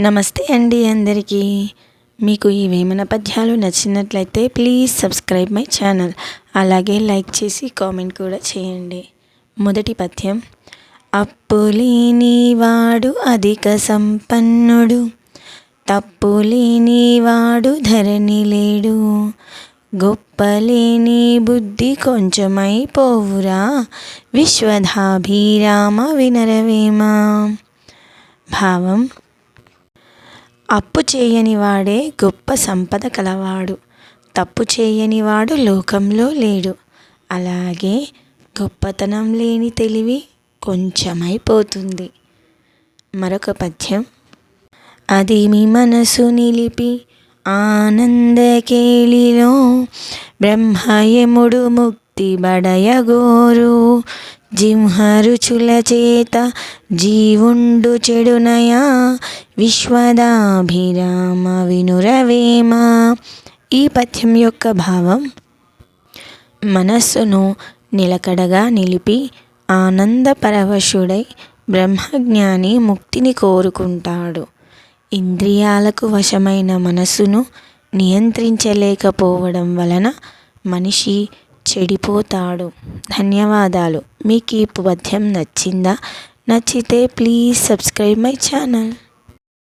నమస్తే అండి అందరికీ. మీకు ఈ వేమన పద్యాలు నచ్చినట్లయితే ప్లీజ్ సబ్స్క్రైబ్ మై ఛానల్. అలాగే లైక్ చేసి కామెంట్ కూడా చేయండి. మొదటి పద్యం. అప్పులేని వాడు అధిక సంపన్నుడు. తప్పులేని వాడు ధరణి లేడు. గొప్పలేని బుద్ధి కొంచెమైపోవురా విశ్వధాభిరామ వినరవేమా. భావం. అప్పు చేయని వాడే గొప్ప సంపద కలవాడు. తప్పు చేయని వాడు లోకంలో లేడు. అలాగే గొప్పతనం లేని తెలివి కొంచెమైపోతుంది. మరొక పద్యం. అది మీ మనసు నిలిపి ఆనందకేళిలో బ్రహ్మయముడు ముక్ బడయగోరు. జింహరుచుల చేత జీవుండు చెడునయా. విశ్వదాభిరామ వినురవేమ. ఈ పద్యం యొక్క భావం మనస్సును నిలకడగా నిలిపి ఆనందపరవశుడై బ్రహ్మజ్ఞాని ముక్తిని కోరుకుంటాడు. ఇంద్రియాలకు వశమైన మనసును నియంత్రించలేకపోవడం వలన మనిషి చెడిపోతాడు. ధన్యవాదాలు. మీకు ఈ పద్యం నచ్చిందా? నచ్చితే ప్లీజ్ సబ్స్క్రైబ్ మై ఛానల్.